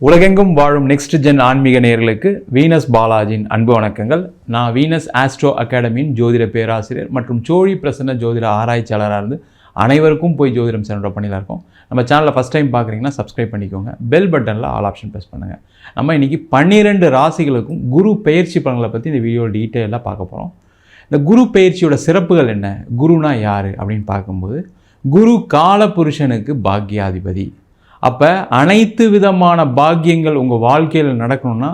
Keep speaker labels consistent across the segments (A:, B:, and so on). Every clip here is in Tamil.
A: உலகெங்கும் வாழும் நெக்ஸ்ட் ஜென் ஆன்மீக நேர்களுக்கு வீனஸ் பாலாஜியின் அன்பு வணக்கங்கள். நான் வீனஸ் ஆஸ்ட்ரோ அகாடமியின் ஜோதிட பேராசிரியர் மற்றும் சோழி பிரசன்ன ஜோதிட ஆராய்ச்சியாளராக இருந்து அனைவருக்கும் போய் ஜோதிடம் சென்ற பண்ணியில் இருக்கோம். நம்ம சேனலில் ஃபஸ்ட் டைம் பார்க்குறீங்கன்னா சப்ஸ்கிரைப் பண்ணிக்கோங்க. பெல் பட்டனில் ஆல் ஆப்ஷன் ப்ரெஸ் பண்ணுங்கள் நம்ம இன்றைக்கி பன்னிரெண்டு ராசிகளுக்கும் குரு பெயர்ச்சி பலன்களை பற்றி இந்த வீடியோ டீட்டெயிலாக பார்க்க போகிறோம் இந்த குரு பயிற்சியோட சிறப்புகள் என்ன? குருனா யார்? அப்படின்னு பார்க்கும்போது குரு கால புருஷனுக்கு பாக்யாதிபதி அப்போ அனைத்து விதமான பாக்கியங்கள் உங்கள் வாழ்க்கையில் நடக்கணும்னா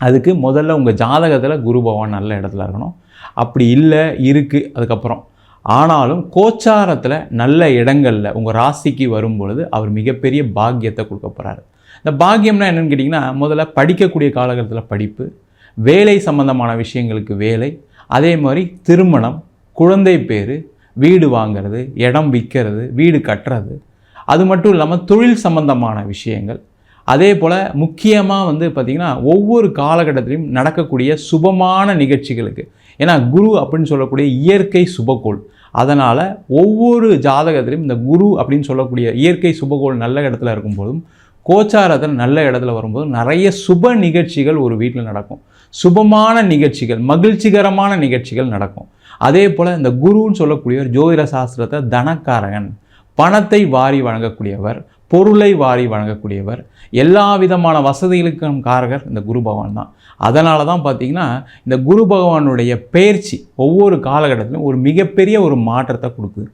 A: அதுக்கு முதல்ல உங்கள் ஜாதகத்தில் குரு பகவான் நல்ல இடத்துல இருக்கணும். அப்படி இல்லை இருக்குது அதுக்கப்புறம். ஆனாலும் கோச்சாரத்தில் நல்ல இடங்களில் உங்கள் ராசிக்கு வரும் பொழுது அவர் மிகப்பெரிய பாக்கியத்தை கொடுக்க போகிறாரு இந்த பாக்கியம்னா என்னென்னு கேட்டிங்கன்னா முதல்ல படிக்கக்கூடிய காலகட்டத்தில் படிப்பு வேலை சம்பந்தமான விஷயங்களுக்கு வேலை அதே மாதிரி திருமணம் குழந்தை பேர் வீடு வாங்குறது இடம் விற்கிறது வீடு கட்டுறது அது மட்டும் இல்லாமல் தொழில் சம்பந்தமான விஷயங்கள். அதே போல் முக்கியமாக வந்து பார்த்திங்கன்னா ஒவ்வொரு காலகட்டத்திலையும் நடக்கக்கூடிய சுபமான நிகழ்ச்சிகளுக்கு. ஏன்னா குரு அப்படின்னு சொல்லக்கூடிய இயற்கை சுபகோள். அதனால் ஒவ்வொரு ஜாதகத்திலையும் இந்த குரு அப்படின்னு சொல்லக்கூடிய இயற்கை சுபகோள் நல்ல இடத்துல இருக்கும்போதும் கோச்சாரத்தில் நல்ல இடத்துல வரும்போது நிறைய சுப நிகழ்ச்சிகள் ஒரு வீட்டில் நடக்கும். சுபமான நிகழ்ச்சிகள் மகிழ்ச்சிகரமான நிகழ்ச்சிகள் நடக்கும். அதே போல் இந்த குருன்னு சொல்லக்கூடிய ஒரு ஜோதிட சாஸ்திரத்தை தனக்காரகன். பணத்தை வாரி வழங்கக்கூடியவர் பொருளை வாரி வழங்கக்கூடியவர் எல்லா விதமான வசதிகளுக்கும் காரகர் இந்த குரு பகவான் தான். அதனால தான் பார்த்தீங்கன்னா இந்த குரு பகவானுடைய பெயர்ச்சி ஒவ்வொரு காலகட்டத்திலும் ஒரு மிகப்பெரிய ஒரு மாற்றத்தை கொடுக்குது.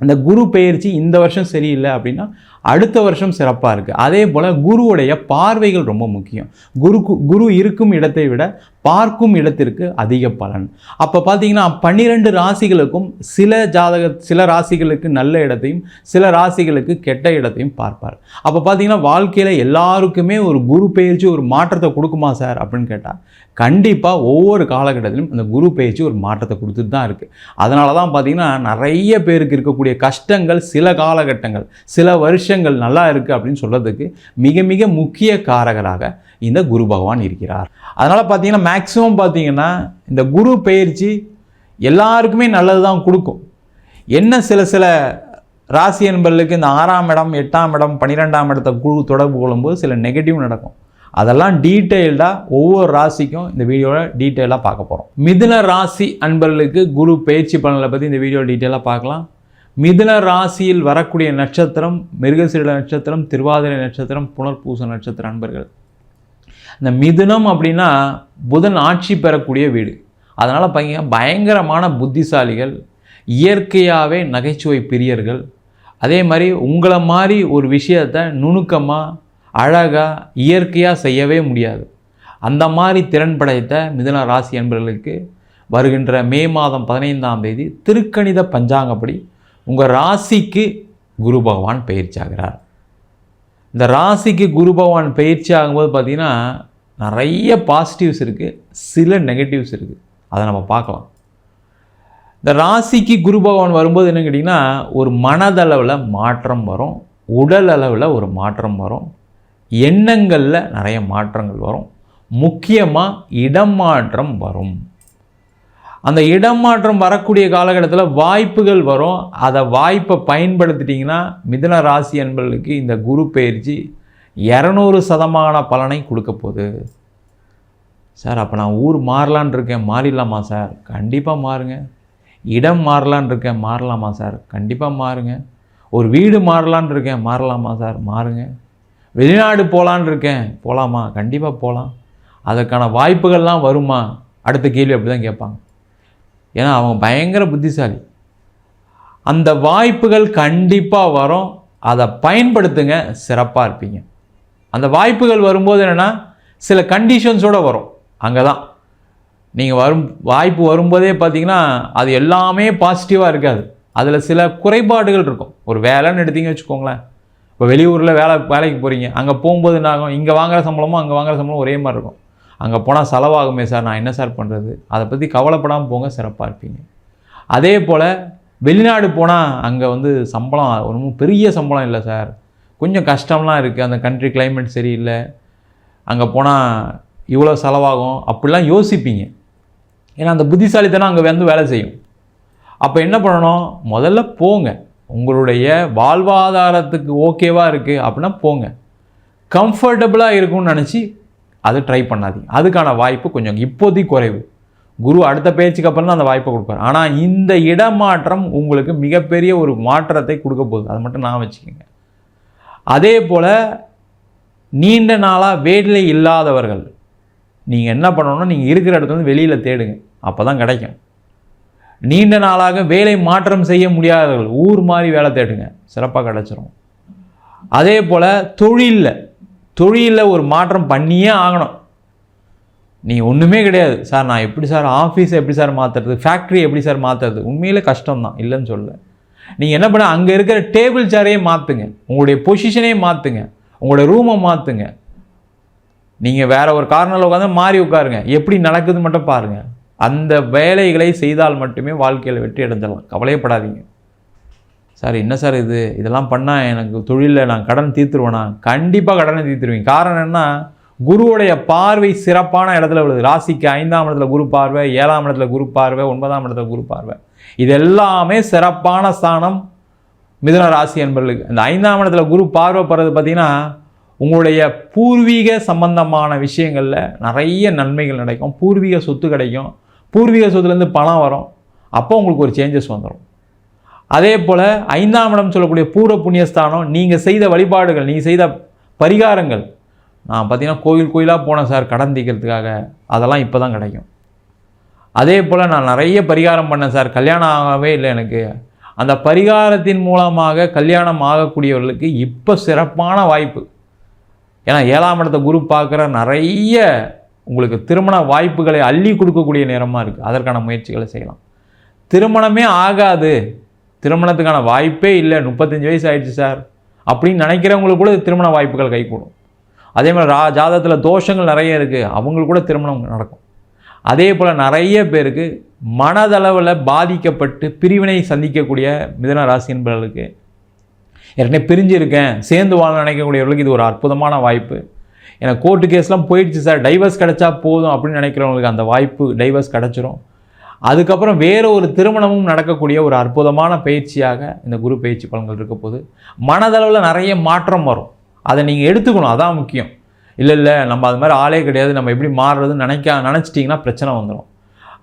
A: இந்த குரு பெயர்ச்சி இந்த வருஷம் சரியில்லை அப்படின்னா அடுத்த வருஷம் சிறப்பாக இருக்குது அதே போல் குருவுடைய பார்வைகள் ரொம்ப முக்கியம். குரு குரு இருக்கும் இடத்தை விட பார்க்கும் இடத்திற்கு அதிக பலன். அப்போ பார்த்தீங்கன்னா பன்னிரெண்டு ராசிகளுக்கும் சில ஜாதக சில ராசிகளுக்கு நல்ல இடத்தையும் சில ராசிகளுக்கு கெட்ட இடத்தையும் பார்ப்பார். அப்போ பார்த்தீங்கன்னா வாழ்க்கையில் எல்லாருக்குமே ஒரு குரு பெயர்ச்சி ஒரு மாற்றத்தை கொடுக்குமா சார் அப்படின்னு கேட்டால் கண்டிப்பாக ஒவ்வொரு காலகட்டத்திலும் அந்த குரு பயிற்சி ஒரு மாற்றத்தை கொடுத்துட்டு தான் இருக்குது அதனால தான் பார்த்தீங்கன்னா நிறைய பேருக்கு இருக்கக்கூடிய கஷ்டங்கள் சில காலகட்டங்கள் சில வருஷங்கள் நல்லா இருக்குது அப்படின்னு சொல்கிறதுக்கு மிக மிக முக்கிய காரகராக இந்த குரு பகவான் இருக்கிறார். அதனால் பார்த்தீங்கன்னா மேக்ஸிமம் பார்த்தீங்கன்னா இந்த குரு பயிற்சி எல்லாருக்குமே நல்லது தான் கொடுக்கும். என்ன சில சில ராசி என்பர்களுக்கு இந்த ஆறாம் இடம் எட்டாம் இடம் பன்னிரெண்டாம் இடத்தை குழு தொடர்பு கொள்ளும்போது சில நெகட்டிவ் நடக்கும். அதெல்லாம் டீட்டெயில்டாக ஒவ்வொரு ராசிக்கும் இந்த வீடியோவில் டீட்டெயிலாக பார்க்க போகிறோம் மிதுன ராசி அன்பர்களுக்கு குரு பயிற்சி பலன்களை பற்றி இந்த வீடியோ டீட்டெயிலாக பார்க்கலாம். மிதுன ராசியில் வரக்கூடிய நட்சத்திரம் மிருகசீல நட்சத்திரம் திருவாதிரை நட்சத்திரம் புனர்பூச நட்சத்திர அன்பர்கள். இந்த மிதுனம் அப்படின்னா புதன் ஆட்சி பெறக்கூடிய வீடு. அதனால் பையங்க பயங்கரமான புத்திசாலிகள் இயற்கையாகவே நகைச்சுவை பிரியர்கள். அதே மாதிரி உங்களை மாதிரி ஒரு விஷயத்தை நுணுக்கமாக அழகாக இயற்கையாக செய்யவே முடியாது. அந்த மாதிரி திறன் படைத்த மிதன ராசி என்பவர்களுக்கு வருகின்ற மே மாதம் பதினைந்தாம் தேதி திருக்கணித பஞ்சாங்கப்படி உங்கள் ராசிக்கு குரு பகவான் பயிற்சி ஆகிறார். இந்த ராசிக்கு குரு பகவான் பயிற்சி ஆகும்போது பார்த்திங்கன்னா நிறைய பாசிட்டிவ்ஸ் இருக்குது சில நெகட்டிவ்ஸ் இருக்குது அதை நம்ம பார்க்கலாம். இந்த ராசிக்கு குரு பகவான் வரும்போது என்னன்னு கேட்டிங்கன்னா ஒரு மனதளவில் மாற்றம் வரும் உடல் அளவில் ஒரு மாற்றம் வரும். எண்ணங்களில் நிறைய மாற்றங்கள் வரும். முக்கியமாக இடம் மாற்றம் வரும். அந்த இடம் மாற்றம் வரக்கூடிய காலகட்டத்தில் வாய்ப்புகள் வரும். அதை வாய்ப்பை பயன்படுத்திட்டிங்கன்னா மிதுன ராசி என்பர்களுக்கு இந்த குரு பயிற்சி இரநூறு சதமான பலனை கொடுக்க போகுது. சார் அப்போ நான் ஊர் மாறலான் இருக்கேன். மாறிடலாமா சார்? கண்டிப்பாக மாறுங்க. இடம் மாறலான் இருக்கேன். மாறலாமா சார்? கண்டிப்பாக மாறுங்க. ஒரு வீடு மாறலான் இருக்கேன். மாறலாமா சார்? மாறுங்க. வெளிநாடு போகலான் இருக்கேன். போகலாமா கண்டிப்பாக போகலாம் அதற்கான வாய்ப்புகள்லாம் வருமா? அடுத்த கேள்வி அப்படி தான் கேட்பாங்க. ஏன்னா அவங்க பயங்கர புத்திசாலி. அந்த வாய்ப்புகள் கண்டிப்பாக வரும். அதை பயன்படுத்துங்க. சிறப்பாக இருப்பீங்க. அந்த வாய்ப்புகள் வரும்போது என்னென்னா சில கண்டிஷன்ஸோடு வரும். அங்கே தான் நீங்கள் வரும் வாய்ப்பு வரும்போதே பார்த்தீங்கன்னா அது எல்லாமே பாசிட்டிவாக இருக்காது. அதில் சில குறைபாடுகள் இருக்கும். ஒரு வேலைன்னு எடுத்தீங்க வச்சுக்கோங்களேன். இப்போ வெளியூரில் வேலை வேலைக்கு போகிறீங்க அங்கே போகும்போது என்ன ஆகும்? இங்கே வாங்குகிற சம்பளமும் அங்கே வாங்குகிற சம்பளம் ஒரே மாதிரி இருக்கும். அங்கே போனால் செலவாகுமே சார் நான் என்ன சார் பண்ணுறது அதை பற்றி கவலைப்படாமல் போங்க சிறப்பாக இருப்பீங்க. அதே போல் வெளிநாடு போனால் அங்கே வந்து சம்பளம் ஒன்றும் பெரிய சம்பளம் இல்லை சார். கொஞ்சம் கஷ்டம்லாம் இருக்குது அந்த கண்ட்ரி கிளைமேட் சரியில்லை. அங்கே போனால் இவ்வளோ செலவாகும். அப்படிலாம் யோசிப்பீங்க. ஏன்னா அந்த புத்திசாலித்தனம் அங்கே வந்து வேலை செய்யும். அப்போ என்ன பண்ணணும்? முதல்ல போங்க. உங்களுடைய வாழ்வாதாரத்துக்கு ஓகேவாக இருக்குது அப்படின்னா போங்க. கம்ஃபர்டபுளாக இருக்கும்னு நினச்சி அதை ட்ரை பண்ணாதீங்க. அதுக்கான வாய்ப்பு கொஞ்சம் இப்போதைக்கு குறைவு. குரு அடுத்த பேச்சுக்கு அப்புறம் தான் அந்த வாய்ப்பை கொடுப்பார். ஆனால் இந்த இடமாற்றம் உங்களுக்கு மிகப்பெரிய ஒரு மாற்றத்தை கொடுக்க போகுது. அதை மட்டும் நான் வச்சுக்கோங்க. அதே போல் நீண்ட நாளாக வேலை இல்லாதவர்கள் நீங்கள் என்ன பண்ணணும்னா நீங்கள் இருக்கிற இடத்துல வந்து வெளியில் தேடுங்க. அப்போ தான் கிடைக்கும். நீண்ட நாளாக வேலை மாற்றம் செய்ய முடியாதவர்கள் ஊர் மாதிரி வேலை தேடுங்க சிறப்பாக கிடச்சிரும். அதே போல் தொழிலில் தொழிலில் ஒரு மாற்றம் பண்ணியே ஆகணும். நீ ஒன்றுமே கிடையாது. சார் நான் எப்படி சார் ஆஃபீஸை எப்படி சார் மாற்றுறது ஃபேக்ட்ரி எப்படி சார் மாற்றுறது உண்மையிலே கஷ்டம் தான் இல்லைன்னு சொல்ல நீங்கள் என்ன பண்ண அங்கே இருக்கிற டேபிள் சேரையே மாற்றுங்க உங்களுடைய பொசிஷனே மாற்றுங்க உங்களுடைய ரூமை மாற்றுங்க நீங்கள் வேற ஒரு காரணத்தில் உட்காந்து மாறி உட்காருங்க எப்படி நடக்குதுன்னு மட்டும் பாருங்கள் அந்த வேலைகளை செய்தால் மட்டுமே வாழ்க்கையில் வெற்றி அடைஞ்சிடலாம். கவலையப்படாதீங்க. சார் என்ன சார் இது? இதெல்லாம் பண்ணால் எனக்கு தொழிலில் நான் கடன் தீர்த்துருவேனா. கண்டிப்பாக கடனை தீர்த்துருவீங்க காரணம் என்ன குருவுடைய பார்வை சிறப்பான இடத்துல விழுது ராசிக்கு ஐந்தாம் இடத்துல குரு பார்வை ஏழாம் இடத்துல குரு பார்வை ஒன்பதாம் இடத்துல குரு பார்வை. இது எல்லாமே சிறப்பான ஸ்தானம் மிதுன ராசி என்பர்களுக்கு. இந்த ஐந்தாம் இடத்துல குரு பார்வைப்படுறது பார்த்திங்கன்னா உங்களுடைய பூர்வீக சம்பந்தமான விஷயங்களில் நிறைய நன்மைகள் நடக்கும். பூர்வீக சொத்து கிடைக்கும். பூர்வீக சொத்துலேருந்து பணம் வரும். அப்போ உங்களுக்கு ஒரு சேஞ்சஸ் வந்துடும் அதே போல் ஐந்தாம் இடம் சொல்லக்கூடிய பூர்வ புண்ணியஸ்தானம் நீங்கள் செய்த வழிபாடுகள் நீங்கள் செய்த பரிகாரங்கள். நான் பார்த்தீங்கன்னா கோயில் கோயிலாக போனேன் சார் கடன் தீக்கிறதுக்காக. அதெல்லாம் இப்போ தான் கிடைக்கும். அதே போல் நான் நிறைய பரிகாரம் பண்ணேன் சார் கல்யாணம் ஆகவே இல்லை எனக்கு. அந்த பரிகாரத்தின் மூலமாக கல்யாணம் ஆகக்கூடியவர்களுக்கு இப்போ சிறப்பான வாய்ப்பு. ஏன்னா ஏழாம் இடத்த குரு பார்க்குற நிறைய உங்களுக்கு திருமண வாய்ப்புகளை அள்ளி கொடுக்கக்கூடிய நேரமாக இருக்குது அதற்கான முயற்சிகளை செய்யலாம். திருமணமே ஆகாது. திருமணத்துக்கான வாய்ப்பே இல்லை. முப்பத்தஞ்சு வயசு ஆயிடுச்சு சார். அப்படின்னு நினைக்கிறவங்களுக்கு கூட திருமண வாய்ப்புகள் கைகூடும். அதே மாதிரி ரா ஜாதகத்தில் தோஷங்கள் நிறைய இருக்குது அவங்களுக்கு கூட திருமணம் நடக்கும். அதே போல் நிறைய பேருக்கு மனதளவில் பாதிக்கப்பட்டு பிரிவினை சந்திக்கக்கூடிய மிதன ராசி என்பவர்களுக்கு ஏற்கனவே பிரிஞ்சிருக்கேன். சேர்ந்து வாழ நினைக்கக்கூடியவர்களுக்கு இது ஒரு அற்புதமான வாய்ப்பு. ஏன்னா கோர்ட்டு கேஸ்லாம் போயிடுச்சு சார் டைவர்ஸ் கிடைச்சா போதும் அப்படின்னு நினைக்கிறவங்களுக்கு அந்த வாய்ப்பு டைவர்ஸ் கிடச்சிரும். அதுக்கப்புறம் வேறு ஒரு திருமணமும் நடக்கக்கூடிய ஒரு அற்புதமான பயிற்சியாக இந்த குரு பயிற்சி பலன்கள் இருக்க போது மனதளவில் நிறைய மாற்றம் வரும். அதை நீங்கள் எடுத்துக்கணும். அதான் முக்கியம். இல்லை இல்லை நம்ம அது மாதிரி ஆளே கிடையாது. நம்ம எப்படி மாறுறதுன்னு நினைக்க நினச்சிட்டிங்கன்னா பிரச்சனை வந்துடும்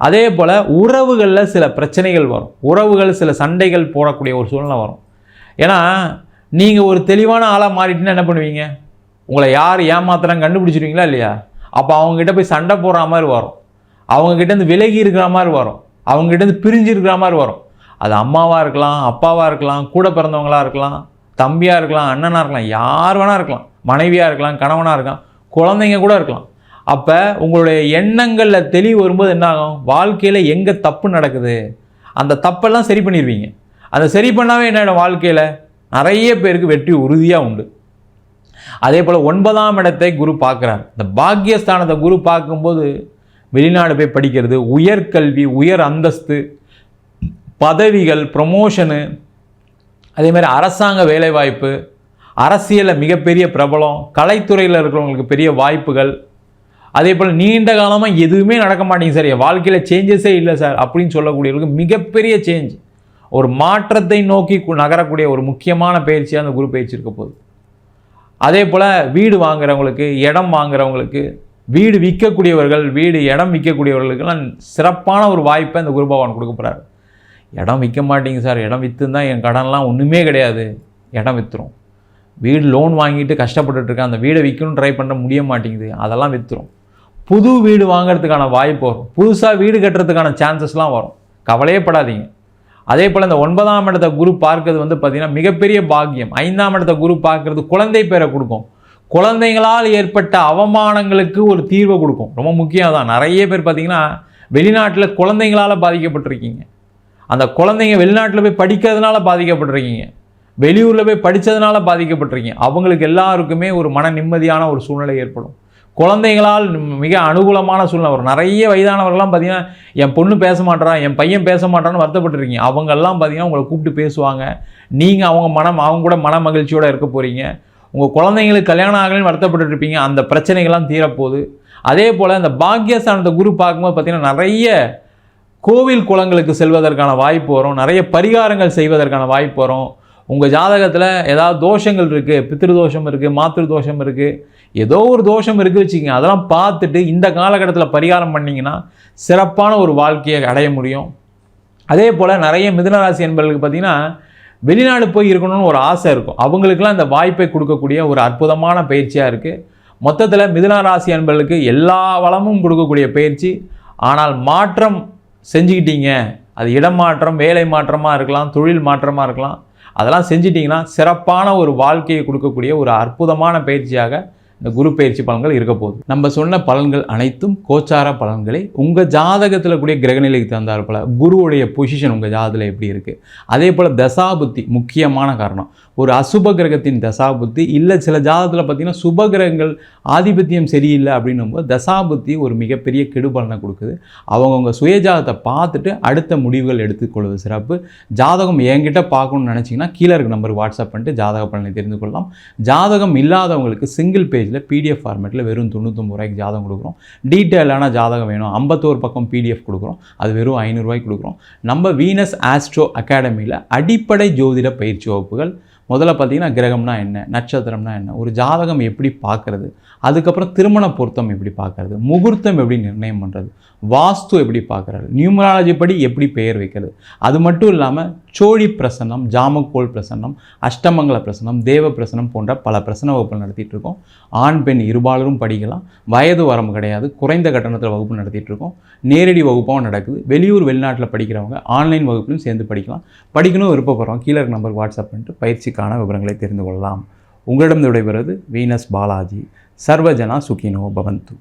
A: அதே போல் உறவுகளில் சில பிரச்சனைகள் வரும். உறவுகள் சில சண்டைகள் போடக்கூடிய ஒரு சூழ்நிலை வரும். ஏன்னா நீங்கள் ஒரு தெளிவான ஆளாக மாறிட்டுன்னா என்ன பண்ணுவீங்க? உங்களை யார் ஏமாத்துறாங்க கண்டுபிடிச்சிருவீங்களா இல்லையா? அப்போ அவங்ககிட்ட போய் சண்டை போடுற மாதிரி வரும். அவங்கக்கிட்டேருந்து விலகி இருக்கிற மாதிரி வரும். அவங்ககிட்டேருந்து பிரிஞ்சு இருக்கிற மாதிரி வரும். அது அம்மாவாக இருக்கலாம் அப்பாவாக இருக்கலாம் கூட பிறந்தவங்களாக இருக்கலாம் தம்பியாக இருக்கலாம் அண்ணனாக இருக்கலாம் யார் வேணால் இருக்கலாம் மனைவியாக இருக்கலாம் கணவனாக இருக்கலாம் குழந்தைங்க கூட இருக்கலாம். அப்போ உங்களுடைய எண்ணங்களில் தெளிவு வரும்போது என்ன ஆகும்? வாழ்க்கையில் எங்கே தப்பு நடக்குது? அந்த தப்பெல்லாம் சரி பண்ணிடுவீங்க அதை சரி பண்ணாவே என்ன ஆகிடும் வாழ்க்கையில்? நிறைய பேருக்கு வெற்றி உறுதியாக உண்டு. அதே போல் ஒன்பதாம் இடத்தை குரு பார்க்குறார். இந்த பாக்கியஸ்தானத்தை குரு பார்க்கும்போது வெளிநாடு போய் படிக்கிறது உயர்கல்வி உயர் அந்தஸ்து பதவிகள் ப்ரொமோஷனு அதே மாதிரி அரசாங்க வேலைவாய்ப்பு அரசியலில் மிகப்பெரிய பிரபலம் கலைத்துறையில் இருக்கிறவங்களுக்கு பெரிய வாய்ப்புகள் அதே போல் நீண்ட காலமாக எதுவுமே நடக்க மாட்டேங்குது சார். என் வாழ்க்கையில் சேஞ்சஸே இல்லை சார் அப்படின்னு சொல்லக்கூடியவர்களுக்கு மிகப்பெரிய சேஞ்ச் ஒரு மாற்றத்தை நோக்கி நகரக்கூடிய ஒரு முக்கியமான பயிற்சியாக அந்த குரு பயிற்சி இருக்க போகுது. அதே போல் வீடு வாங்குறவங்களுக்கு இடம் வாங்குறவங்களுக்கு வீடு விற்கக்கூடியவர்கள் வீடு இடம் விற்கக்கூடியவர்களுக்கெல்லாம் சிறப்பான ஒரு வாய்ப்பை இந்த குரு பகவான் கொடுக்க போகிறார் இடம் விற்க மாட்டீங்க சார். இடம் விற்றுந்தான் என் கடன்லாம் ஒன்றுமே கிடையாது. இடம் விற்றுரும் வீடு லோன் வாங்கிட்டு கஷ்டப்பட்டுட்ருக்கேன் அந்த வீடை விற்கணும்னு ட்ரை பண்ண முடிய மாட்டேங்குது. அதெல்லாம் விற்றுரும் புது வீடு வாங்குறதுக்கான வாய்ப்பு வரும். புதுசாக வீடு கட்டுறதுக்கான சான்சஸ்லாம் வரும். கவலையே படாதீங்க. அதே போல் இந்த ஒன்பதாம் இடத்த குரு பார்க்கறது வந்து பார்த்திங்கன்னா மிகப்பெரிய பாக்கியம். ஐந்தாம் இடத்த குரு பார்க்கறது குழந்தை பேரை கொடுக்கும். குழந்தைங்களால் ஏற்பட்ட அவமானங்களுக்கு ஒரு தீர்வை கொடுக்கும். ரொம்ப முக்கியம் தான். நிறைய பேர் பார்த்தீங்கன்னா வெளிநாட்டில் குழந்தைங்களால் பாதிக்கப்பட்டிருக்கீங்க. அந்த குழந்தைங்க வெளிநாட்டில் போய் படிக்கிறதுனால பாதிக்கப்பட்டிருக்கீங்க. வெளியூரில் போய் படித்ததுனால பாதிக்கப்பட்டிருக்கீங்க. அவங்களுக்கு எல்லாருக்குமே ஒரு மன நிம்மதியான ஒரு சூழ்நிலை ஏற்படும். குழந்தைங்களால் மிக அனுகூலமான சூழ்நிலை. வரும் நிறைய வயதானவர்கள்லாம் பார்த்தீங்கன்னா என் பொண்ணு பேச மாட்டேறான் என் பையன் பேச மாட்டான்னு வருத்தப்பட்டுருக்கீங்க. அவங்கெல்லாம் பார்த்தீங்கன்னா உங்களை கூப்பிட்டு பேசுவாங்க. நீங்கள் அவங்க மனம் அவங்க கூட மன மகிழ்ச்சியோடு இருக்க போகிறீங்க உங்கள் குழந்தைங்களுக்கு கல்யாணம் ஆகலைன்னு வருத்தப்பட்டு இருப்பீங்க அந்த பிரச்சனைகள்லாம் தீரப்போகுது. அதே போல் அந்த பாக்கியஸ்தானத்தை குரு பார்க்கும்போது பார்த்தீங்கன்னா நிறைய கோவில் குளங்களுக்கு செல்வதற்கான வாய்ப்பு வரும். நிறைய பரிகாரங்கள் செய்வதற்கான வாய்ப்பு வரும். உங்கள் ஜாதகத்தில் ஏதாவது தோஷங்கள் இருக்குது பித்திரு தோஷம் இருக்குது மாத்திரு தோஷம் இருக்குது ஏதோ ஒரு தோஷம் இருக்குது வச்சுக்கோங்க. அதெல்லாம் பார்த்துட்டு இந்த காலகட்டத்தில் பரிகாரம் பண்ணிங்கன்னா சிறப்பான ஒரு வாழ்க்கையை அடைய முடியும். அதே போல் நிறைய மிதுனராசி என்பவர்களுக்கு பார்த்தீங்கன்னா வெளிநாடு போய் இருக்கணும்னு ஒரு ஆசை இருக்கும். அவங்களுக்கெல்லாம் இந்த வாய்ப்பை கொடுக்கக்கூடிய ஒரு அற்புதமான பயிற்சியாக இருக்குது மொத்தத்தில் மிதுனராசி என்பவர்களுக்கு எல்லா வளமும் கொடுக்கக்கூடிய பயிற்சி. ஆனால் மாற்றம் செஞ்சுக்கிட்டீங்க. அது இடம் மாற்றம் வேலை மாற்றமாக இருக்கலாம் தொழில் மாற்றமாக இருக்கலாம். அதெல்லாம் செஞ்சிட்டிங்கன்னா சிறப்பான ஒரு வாழ்க்கையை கொடுக்கக்கூடிய ஒரு அற்புதமான பயிற்சியாக இந்த குரு பயிற்சி பலன்கள் இருக்க போகுது. நம்ம சொன்ன பலன்கள் அனைத்தும் கோச்சார பலன்களை. உங்கள் ஜாதகத்தில் கூடிய கிரகநிலைக்கு தந்தார் போல குருவுடைய பொசிஷன் உங்கள் ஜாதகத்தில் எப்படி இருக்குது அதே போல் தசாபுத்தி முக்கியமான காரணம். ஒரு அசுப கிரகத்தின் தசாபுத்தி இல்லை சில ஜாதகத்தில் பார்த்தீங்கன்னா சுப கிரகங்கள் ஆதிபத்தியம் சரியில்லை அப்படின்னும் போது தசாபுத்தி ஒரு மிகப்பெரிய கெடுபலனை கொடுக்குது. அவங்கவுங்க சுயஜாதத்தை பார்த்துட்டு அடுத்த முடிவுகள் எடுத்துக்கொள்வது சிறப்பு. ஜாதகம் என்கிட்ட பார்க்கணும்னு நினச்சிங்கன்னா கீழே இருக்க நம்பர் வாட்ஸ்அப் பண்ணிட்டு ஜாதக பலனை தெரிந்து கொள்ளலாம். ஜாதகம் இல்லாதவங்களுக்கு சிங்கிள் பேஜில் பிடிஎஃப் ஃபார்மேட்டில் வெறும் தொண்ணூற்றொம்பது ரூபாய்க்கு ஜாதகம் கொடுக்குறோம். டீட்டெயிலான ஜாதகம் வேணும். ஐம்பத்தோரு பக்கம் பிடிஎஃப் கொடுக்குறோம். அது வெறும் ஐநூறுரூவாய்க்கு கொடுக்குறோம். நம்ம வீனஸ் ஆஸ்ட்ரோ அகாடமியில் அடிப்படை ஜோதிட பயிற்சி வகுப்புகள் முதல்ல பார்த்தீங்கன்னா கிரகம்னா என்ன? நட்சத்திரம்னா என்ன? ஒரு ஜாதகம் எப்படி பார்க்குறது? அதுக்கப்புறம் திருமண பொருத்தம் எப்படி பார்க்கறது? முகூர்த்தம் எப்படி நிர்ணயம் பண்ணுறது வாஸ்து எப்படி பார்க்குறாரு? நியூமராலஜி படி எப்படி பெயர் வைக்கிறது? அது மட்டும் இல்லாமல் சோழி பிரசன்னம் ஜாமக்கோள் பிரசன்னம் அஷ்டமங்கல பிரசன்னம் தேவ பிரசனம் போன்ற பல பிரசன வகுப்பு நடத்திட்டு இருக்கோம். ஆண் பெண் இருபாலரும் படிக்கலாம். வயது வரம்பு கிடையாது. குறைந்த கட்டணத்தில் வகுப்பு நடத்திட்டு இருக்கோம். நேரடி வகுப்பாகவும் நடக்குது. வெளியூர் வெளிநாட்டில் படிக்கிறவங்க ஆன்லைன் வகுப்பிலும் சேர்ந்து படிக்கலாம். படிக்கணும் விருப்பப்படுறோம். கீழே நம்பருக்கு வாட்ஸ்அப் பண்ணிட்டு பயிற்சிக்கான விவரங்களை தெரிந்து கொள்ளலாம். உங்களிடம் விடைபெறுவது வீனஸ் பாலாஜி. சர்வஜனா சுகினோ பவந்து.